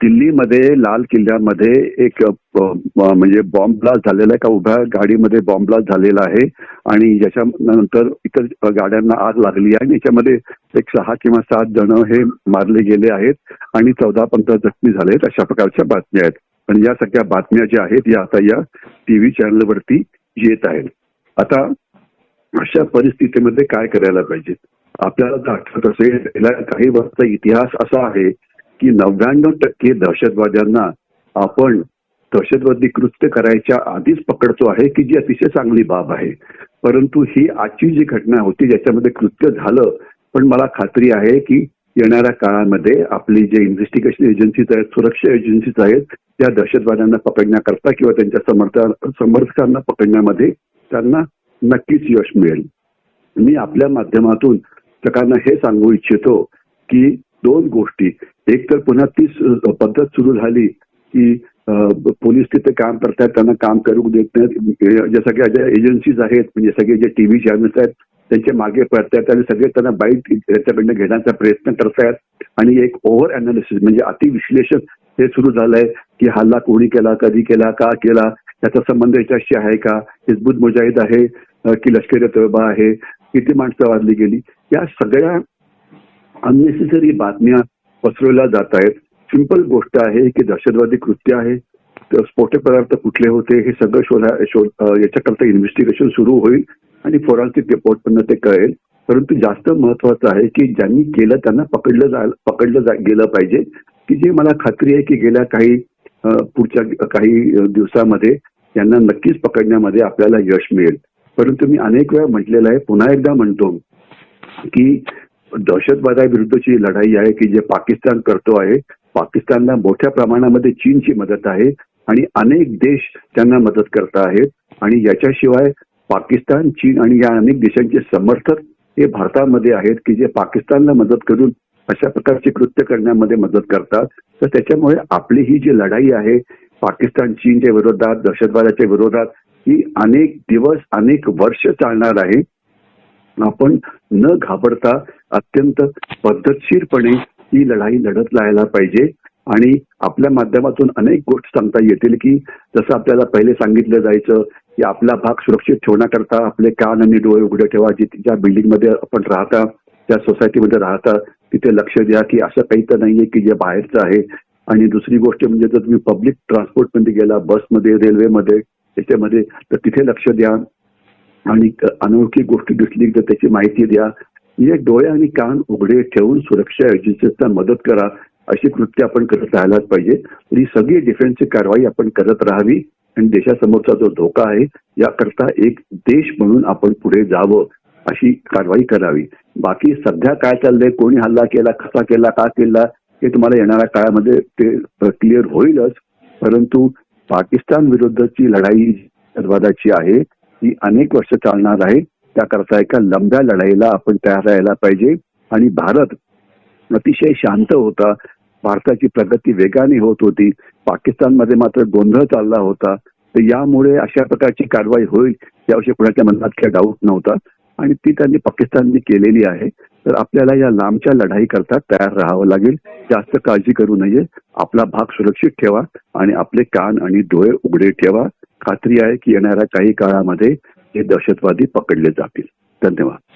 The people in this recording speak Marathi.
दिल्लीमध्ये लाल किल्ल्यामध्ये एक म्हणजे बॉम्ब ब्लास्ट झालेला आहे का उभ्या गाडीमध्ये बॉम्ब ब्लास्ट झालेला आहे आणि याच्यानंतर इतर गाड्यांना आग लागली आहे. आणि याच्यामध्ये एक सहा किंवा सात जण हे मारले गेले आहेत आणि चौदा पंधरा जखमी झाले आहेत. अशा प्रकारच्या बातम्या आहेत. पण या सगळ्या बातम्या ज्या आहेत या आता या टीव्ही चॅनलवरती येत आहेत. आता अशा परिस्थितीमध्ये काय करायला पाहिजे? आपल्याला जर आठवत असेल काही वर्षाचा इतिहास असा आहे की नव्याण्णव टक्के दहशतवाद्यांना आपण दहशतवादी कृत्य करायच्या आधीच पकडतो आहे की जी अतिशय चांगली बाब आहे. परंतु ही आजची जी घटना होती ज्याच्यामध्ये कृत्य झालं पण मला खात्री आहे की येणाऱ्या काळामध्ये आपली जे इन्व्हेस्टिगेशन एजन्सीज आहेत सुरक्षा एजन्सीज आहेत त्या दहशतवाद्यांना पकडण्याकरता किंवा त्यांच्या समर्थ समर्थकांना पकडण्यामध्ये त्यांना नक्कीच यश मिळेल. मी आपल्या माध्यमातून सगळ्यांना हे सांगू इच्छितो की दोन गोष्टी. एक तर पुन्हा ती पद्धत सुरू झाली की पोलीस तिथे काम करतात त्यांना काम करू देत नाहीत. ए- ज्या सगळ्या ज्या एजन्सीज आहेत म्हणजे सगळे जे टीव्ही चॅनल्स आहेत त्यांच्या मागे पडतात आणि सगळे त्यांना बाईट याच्याकडनं घेण्याचा प्रयत्न करतायत. आणि एक ओव्हर अनालिसिस म्हणजे अतिविश्लेषण हे सुरू झालंय की हल्ला कोणी केला कधी केला का केला त्याचा संबंध याच्याशी आहे का? हिजबुल मुजाहिद आहे की लष्करी तोयबा आहे किती माणसं वाढली गेली? या सगळ्या अननेसेसरी बातम्या पसरवल्या जात आहेत. सिंपल गोष्ट आहे की दहशतवादी कृत्य आहे. स्फोट स्फोटक पदार्थ कुठले होते हे सगळं शोधा शोध याच्याकरता इन्व्हेस्टिगेशन सुरू होईल आणि फोरेन्सिक रिपोर्ट पण ते कळेल. परंतु जास्त महत्वाचं आहे की ज्यांनी केलं त्यांना पकडलं जा पकडलं जा गेलं पाहिजे. की जे मला खात्री आहे की गेल्या काही पुढच्या काही दिवसामध्ये यांना नक्कीच पकडण्यामध्ये आपल्याला यश मिळेल. परंतु मी अनेक वेळा म्हटलेलं आहे पुन्हा एकदा म्हणतो की दहशतवादाविरुद्धची लढाई आहे की जे पाकिस्तान करतो आहे. पाकिस्तानला मोठ्या प्रमाणामध्ये चीनची मदत आहे आणि अनेक देश त्यांना मदत करत आहेत. आणि याच्याशिवाय पाकिस्तान चीन आणि या अनेक देशांचे समर्थक हे भारतामध्ये आहेत की जे पाकिस्तानला मदत करून अशा प्रकारचे कृत्य करण्यामध्ये मदत करतात. तर त्याच्यामुळे आपली ही जी लढाई आहे पाकिस्तान चीनच्या विरोधात दहशतवादाच्या विरोधात ही अनेक दिवस अनेक वर्ष चालणार आहे. आपण न घाबरता अत्यंत पद्धतशीरपणे ही लढाई लढत राहायला पाहिजे. आणि आपल्या माध्यमातून अनेक गोष्टी सांगता येतील की जसं आपल्याला पहिले सांगितलं जायचं की आपला भाग सुरक्षित ठेवण्याकरता आपले कान आणि डोळे उघडे ठेवा जिथे ज्या बिल्डिंगमध्ये आपण राहता त्या सोसायटीमध्ये राहता तिथे लक्ष द्या की असं काही तर नाहीये की जे बाहेरचं आहे. आणि दुसरी गोष्ट म्हणजे जर तुम्ही पब्लिक ट्रान्सपोर्टमध्ये गेला बसमध्ये रेल्वेमध्ये त्याच्यामध्ये तर तिथे लक्ष द्या. आणि अनोळखी गोष्टी दिसली तर त्याची माहिती द्या. म्हणजे डोळे आणि कान उघडे ठेवून सुरक्षा एजन्सीजना मदत करा अशी कृत्य आपण करत राहायलाच पाहिजे. ही सगळी डिफेन्सची कारवाई आपण करत राहावी. आणि देशासमोरचा जो धोका आहे याकरता एक देश म्हणून आपण पुढे जावं अशी कारवाई करावी. बाकी सध्या काय चाललंय कोणी हल्ला केला कसा केला का केला हे तुम्हाला येणाऱ्या काळामध्ये ते क्लिअर होईलच. परंतु पाकिस्तान विरुद्धची लढाई वादाची आहे. ही अनेक वर्ष चालणार आहे. त्याकरता एका लंब्या लढाईला आपण तयार राहायला पाहिजे. आणि भारत अतिशय शांत होता. भारताची प्रगती वेगाने होत होती. पाकिस्तानमध्ये मात्र गोंधळ चालला होता. तर यामुळे अशा प्रकारची कारवाई होईल याविषयी कुणाच्या मनात काही डाऊट नव्हता. आणि ती त्यांनी पाकिस्तानने केलेली आहे. तर आपल्याला या लांबच्या लढाई करता तयार राहावं लागेल. जास्त काळजी करू नये. आपला भाग सुरक्षित ठेवा. आणि आपले कान आणि डोळे उघडे ठेवा. खात्री आहे की येणाऱ्या काही काळामध्ये हे दहशतवादी पकडले जातील. धन्यवाद.